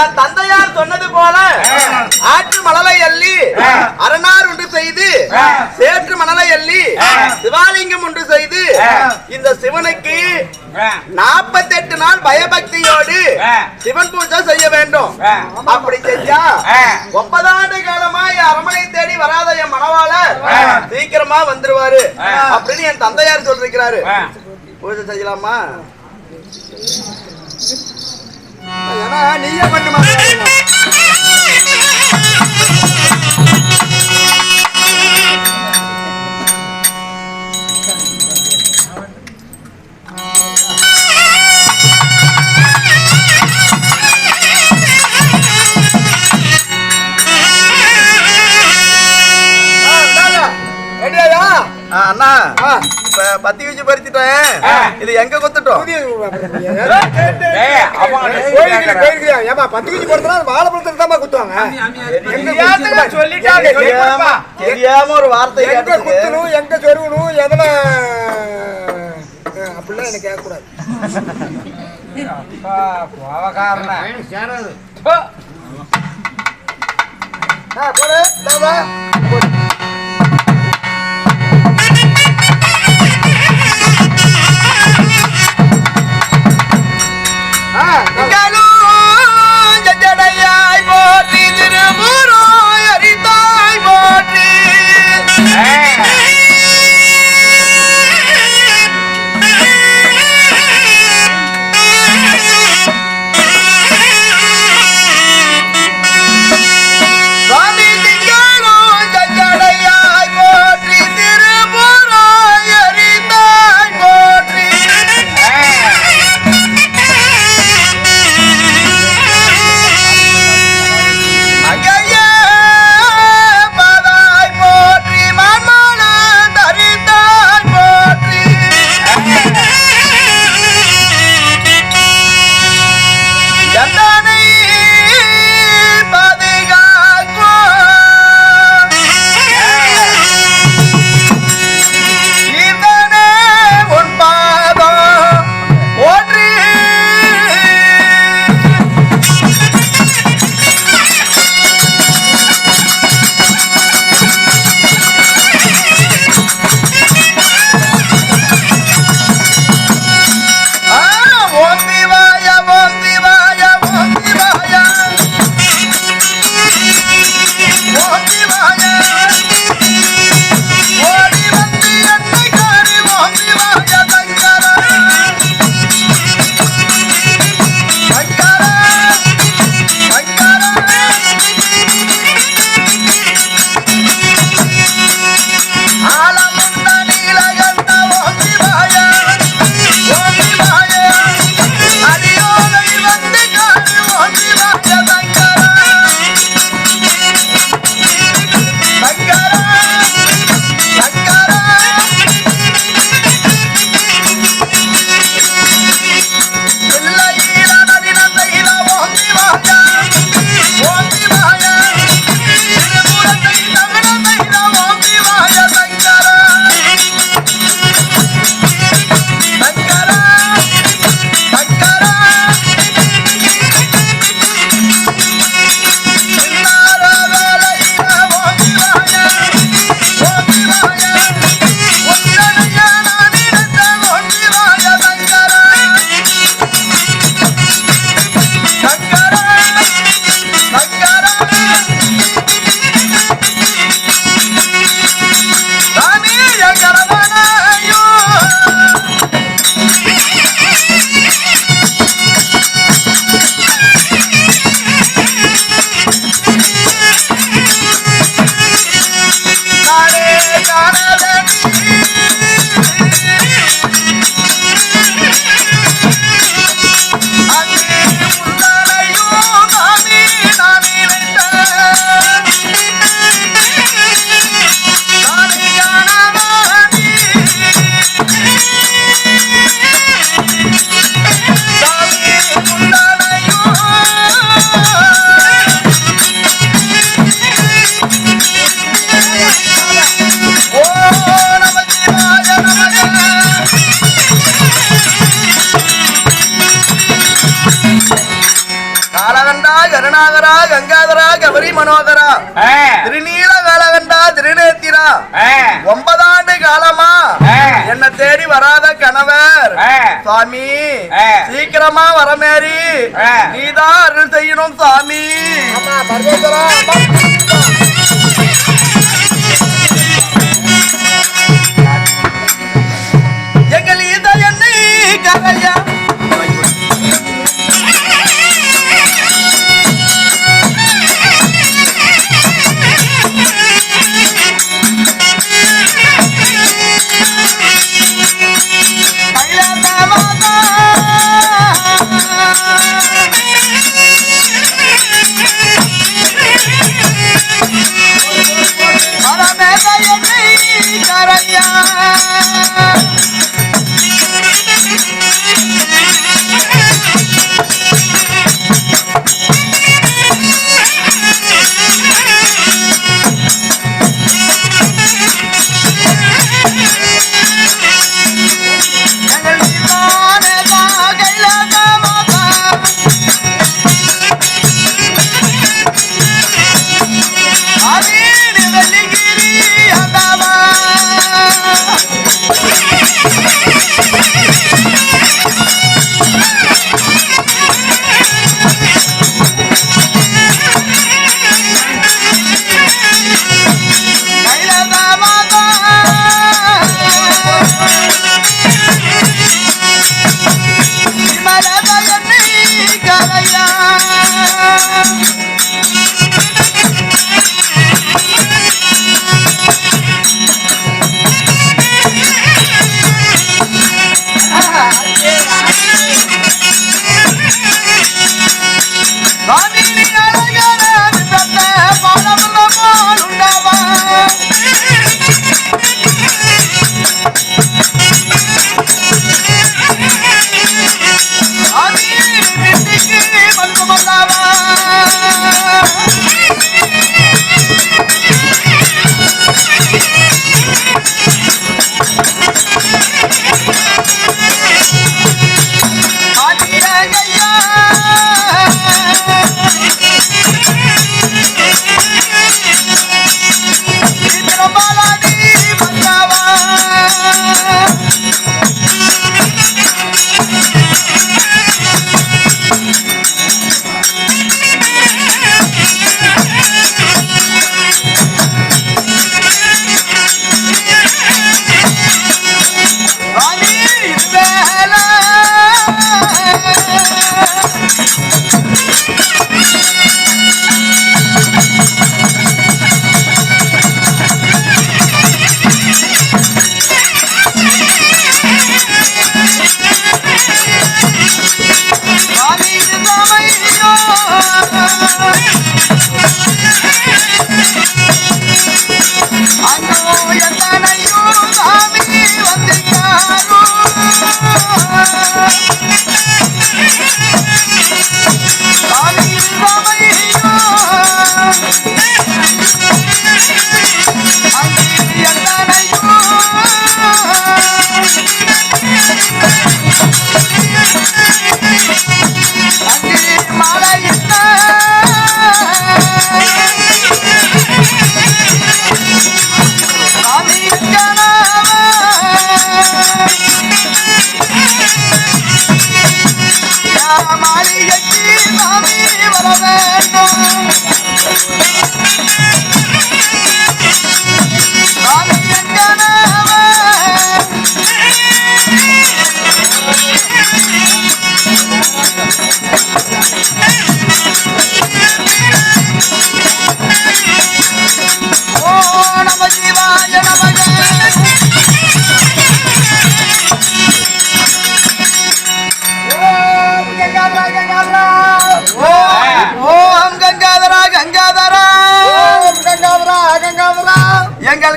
என் தந்தையார் சொன்னது போல ஆற்று மணலை அள்ளி அரணார் ஒன்று செய்து சேற்று மணலை அள்ளி சிவாலிங்கம் ஒன்று செய்து இந்த சிவனுக்கு நாற்பத்தெட்டு நாள் பயபக்தியோடு சிவன் பூஜை செய்ய வேண்டும். அப்படி செஞ்சா ஒன்பதாண்டு காலமா என் அரமனை தேடி வராத என் மணவாளர் சீக்கிரமா வந்துருவாரு. அப்படின்னு என் தந்தையார் சொல்லிருக்கிறாரு. பூஜை செய்யலாமா? ஏன்னா நீயே பண்ணுமா பத்தி வச்சு பறிச்சுட்டேன் இது எங்க குத்துட்டோம்? ஏமா பத்து. குச்சி பொறுத்தனா வாழைப்பழத்துல தான் குத்துவாங்க. தெரியாம தெரியாம ஒரு வார்த்தை எங்க. குத்தணும் எங்க சொருகணும் எதுல அப்படிலாம் எனக்கு கேட்கக்கூடாது. ஆ, போடு, நாளே யானதனி சாமி. சீக்கிரமா வரமேறி ஆ. நீதான் அருள் செய்யணும் சாமி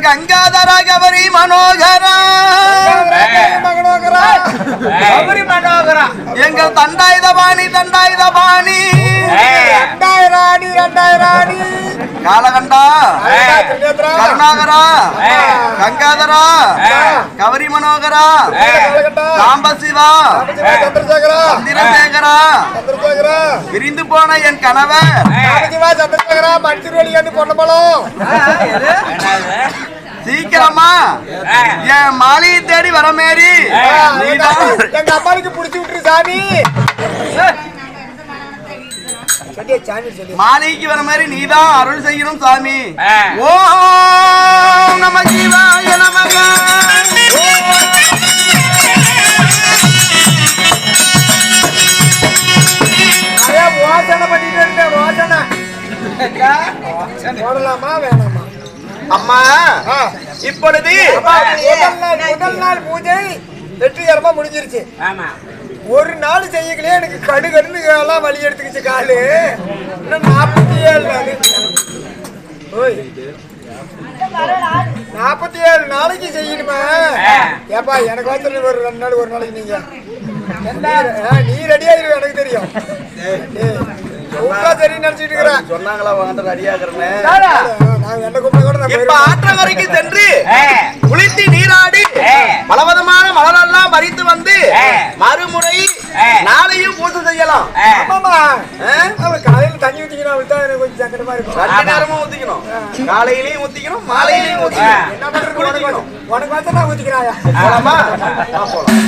ganga காலகண்டா கருணாகரா. கங்காதரா. கவரி மனோகரா. சாம்பசிவா சந்திரசேகரா, பிரிந்து போன என் கணவர். சந்திரசேகரா, மஞ்சள் பொன்னம்பலம் என்னது? சீக்கிரமா. என் மாலையை தேடி வரமேரி ஆ. நீதான். எங்க அம்மாவுக்கு புடிச்சு விட்டுரு சாமி. மாலைக்கு வர மாதிரி நீதான் அருள் செய்யணும் சாமி. ஓம் நம சிவாய நமக. போடலாமா வேணாமா? அம்மா. இப்பொழுது அப்பா, முதல் நாள் முதல் நாள் பூஜை வெற்றிகரமா முடிஞ்சிருச்சு. ஆமா. ஒரு நாள் செய்யலையே எனக்கு கடு கடுன்னு எல்லாம் வலி எடுத்துக்கிச்சு காலு. இன்னும் நாற்பத்தி ஏழு நாள். ஓய். நாற்பத்தி ஏழு நாளைக்கு செய்யணுமா. ஏப்பா எனக்கு வந்து ஒரு ரெண்டு நாள் ஒரு நாளைக்கு நீங்க. நீ ரெடி ஆயிரு எனக்கு தெரியும். சொன்னாங்களா வந்து ரெடியாகிறேன்னு நான் என்ன கூப்பிட கூட நான் இப்ப போயிருவேன். ஆற்றங்கரைக்கு சென்று குளித்து நீராடி. பலவிதமான மலரெல்லாம் பறித்து வந்து. மறுமுறை. நாளையும் பூஜை செய்யலாம். காலையில தண்ணி ஊத்திக்கணும் கொஞ்சம் சங்கடமா இருக்கும் ரெண்டு நேரமும் ஊத்திக்கணும். காலையிலயும் ஊத்திக்கணும் மாலையிலயும் ஊத்திக்கணும். உனக்கு வந்து நான் ஊத்திக்கிறாயா போலாமா? போலாம்.